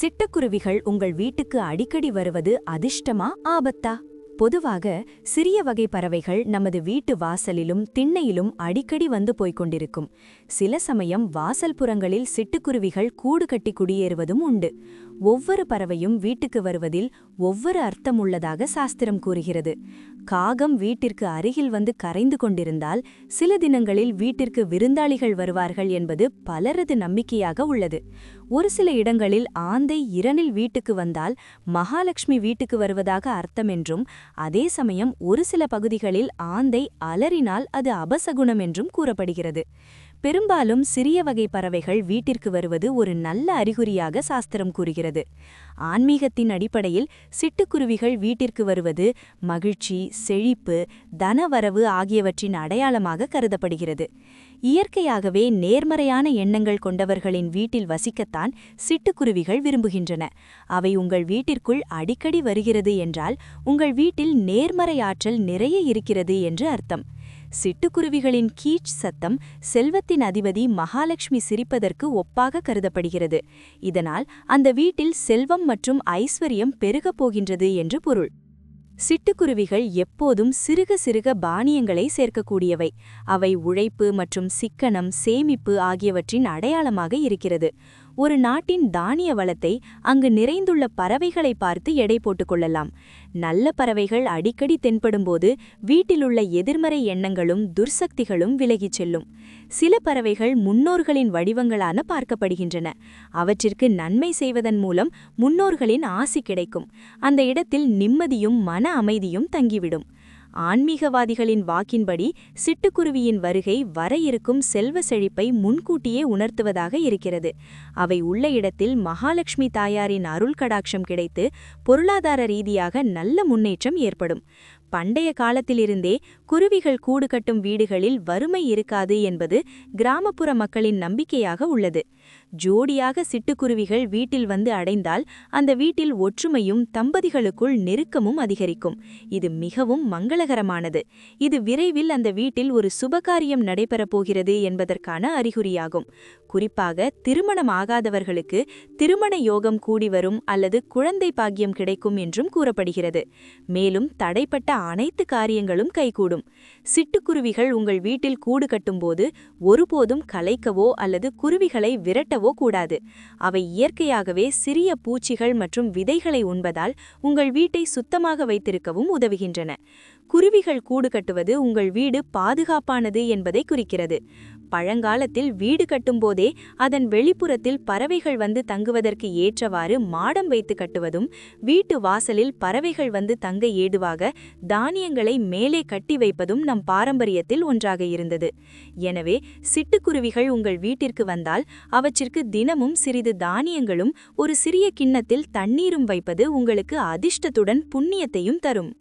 சிட்டுக்குருவிகள் உங்கள் வீட்டுக்கு அடிக்கடி வருவது அதிர்ஷ்டமா ஆபத்தா? பொதுவாக சிறிய வகை பறவைகள் நமது வீட்டு வாசலிலும் திண்ணையிலும் அடிக்கடி வந்து போய்க் கொண்டிருக்கும். சில சமயம் வாசல் புறங்களில் சிட்டுக்குருவிகள் கூடு கட்டி குடியேறுவதும் உண்டு. ஒவ்வொரு பறவையும் வீட்டுக்கு வருவதில் ஒவ்வொரு அர்த்தம் உள்ளதாக சாஸ்திரம் கூறுகிறது. காகம் வீட்டிற்கு அருகில் வந்து கரைந்து கொண்டிருந்தால் சில தினங்களில் வீட்டிற்கு விருந்தாளிகள் வருவார்கள் என்பது பலரது நம்பிக்கையாக உள்ளது. ஒரு சில இடங்களில் ஆந்தை இரணில் வீட்டுக்கு வந்தால் மகாலட்சுமி வீட்டுக்கு வருவதாக அர்த்தம் என்றும் அதே சமயம் ஒரு சில பகுதிகளில் ஆந்தை அலறினால் அது அபசகுணம் என்றும் கூறப்படுகிறது. பெரும்பாலும் சிறிய வகை பறவைகள் வீட்டிற்கு வருவது ஒரு நல்ல அறிகுறியாக சாஸ்திரம் கூறுகிறது. ஆன்மீகத்தின் அடிப்படையில் சிட்டுக்குருவிகள் வீட்டிற்கு வருவது மகிழ்ச்சி செழிப்பு தனவரவு ஆகியவற்றின் அடையாளமாக கருதப்படுகிறது. இயற்கையாகவே நேர்மறையான எண்ணங்கள் கொண்டவர்களின் வீட்டில் வசிக்கத்தான் சிட்டுக்குருவிகள் விரும்புகின்றன. அவை உங்கள் வீட்டிற்குள் அடிக்கடி வருகிறது என்றால் உங்கள் வீட்டில் நேர்மறை ஆற்றல் நிறைய இருக்கிறது என்று அர்த்தம். சிட்டுக்குருவிகளின் கீச் சத்தம் செல்வத்தின் அதிபதி மகாலட்சுமி சிரிப்பதற்கு ஒப்பாக கருதப்படுகிறது. இதனால் அந்த வீட்டில் செல்வம் மற்றும் ஐஸ்வர்யம் பெருகப் போகின்றது என்று பொருள். சிட்டுக்குருவிகள் எப்போதும் சிறுக சிறுக பானியங்களை சேர்க்கக்கூடியவை. அவை உழைப்பு மற்றும் சிக்கனம் சேமிப்பு ஆகியவற்றின் அடையாளமாக இருக்கிறது. ஒரு நாட்டின் தானிய வளத்தை அங்கு நிறைந்துள்ள பறவைகளை பார்த்து எடை போட்டுக்கொள்ளலாம் நல்ல பறவைகள் அடிக்கடி தென்படும்போது வீட்டிலுள்ள எதிர்மறை எண்ணங்களும் துர்சக்திகளும் விலகிச் செல்லும். சில பறவைகள் முன்னோர்களின் வடிவங்களான பார்க்கப்படுகின்றன. அவற்றிற்கு நன்மை செய்வதன் மூலம் முன்னோர்களின் ஆசி கிடைக்கும். அந்த இடத்தில் நிம்மதியும் மன அமைதியும் தங்கிவிடும். ஆன்மீகவாதிகளின் வாக்கின்படி சிட்டுக்குருவியின் வருகை வர இருக்கும் செல்வ செழிப்பை முன்கூட்டியே உணர்த்துவதாக இருக்கிறது. அவை உள்ள இடத்தில் மகாலட்சுமி தாயாரின் அருள் கடாட்சம் கிடைத்து பொருளாதார ரீதியாக நல்ல முன்னேற்றம் ஏற்படும். பண்டைய காலத்திலிருந்தே குருவிகள் கூடு கட்டும் வீடுகளில் வறுமை இருக்காது என்பது கிராமப்புற மக்களின் நம்பிக்கையாக உள்ளது. ஜோடியாக சிட்டுக்குருவிகள் வீட்டில் வந்து அடைந்தால் அந்த வீட்டில் ஒற்றுமையும் தம்பதிகளுக்குள் நெருக்கமும் அதிகரிக்கும். இது மிகவும் மங்களகரமானது. இது விரைவில் அந்த வீட்டில் ஒரு சுபகாரியம் நடைபெறப் போகிறது என்பதற்கான அறிகுறியாகும். குறிப்பாக திருமணம் ஆகாதவர்களுக்கு திருமண யோகம் கூடி வரும் அல்லது குழந்தை பாக்கியம் கிடைக்கும் என்றும் கூறப்படுகிறது. மேலும் தடைப்பட்ட அனைத்து காரியங்களும் கைகூடும். சிட்டுக்குருவிகள் உங்கள் வீட்டில் கூடு கட்டும்போது ஒருபோதும் கலைக்கவோ அல்லது குருவிகளை விரட்டவோ கூடாது. அவை இயற்கையாகவே சிறிய பூச்சிகள் மற்றும் விதைகளை உண்பதால் உங்கள் வீட்டை சுத்தமாக வைத்திருக்கவும் உதவுகின்றன. குருவிகள் கூடு கட்டுவது உங்கள் வீடு பாதுகாப்பானது என்பதை குறிக்கிறது. பழங்காலத்தில் வீடு கட்டும்போதே அதன் வெளிப்புறத்தில் பறவைகள் வந்து தங்குவதற்கு ஏற்றவாறு மாடம் வைத்து கட்டுவதும் வீட்டு வாசலில் பறவைகள் வந்து தங்க ஏதுவாக தானியங்களை மேலே கட்டி வைப்பதும் நம் பாரம்பரியத்தில் ஒன்றாக இருந்தது. எனவே சிட்டுக்குருவிகள் உங்கள் வீட்டிற்கு வந்தால் அவற்றிற்கு தினமும் சிறிது தானியங்களும் ஒரு சிறிய கிண்ணத்தில் தண்ணீரும் வைப்பது உங்களுக்கு அதிர்ஷ்டத்துடன் புண்ணியத்தையும் தரும்.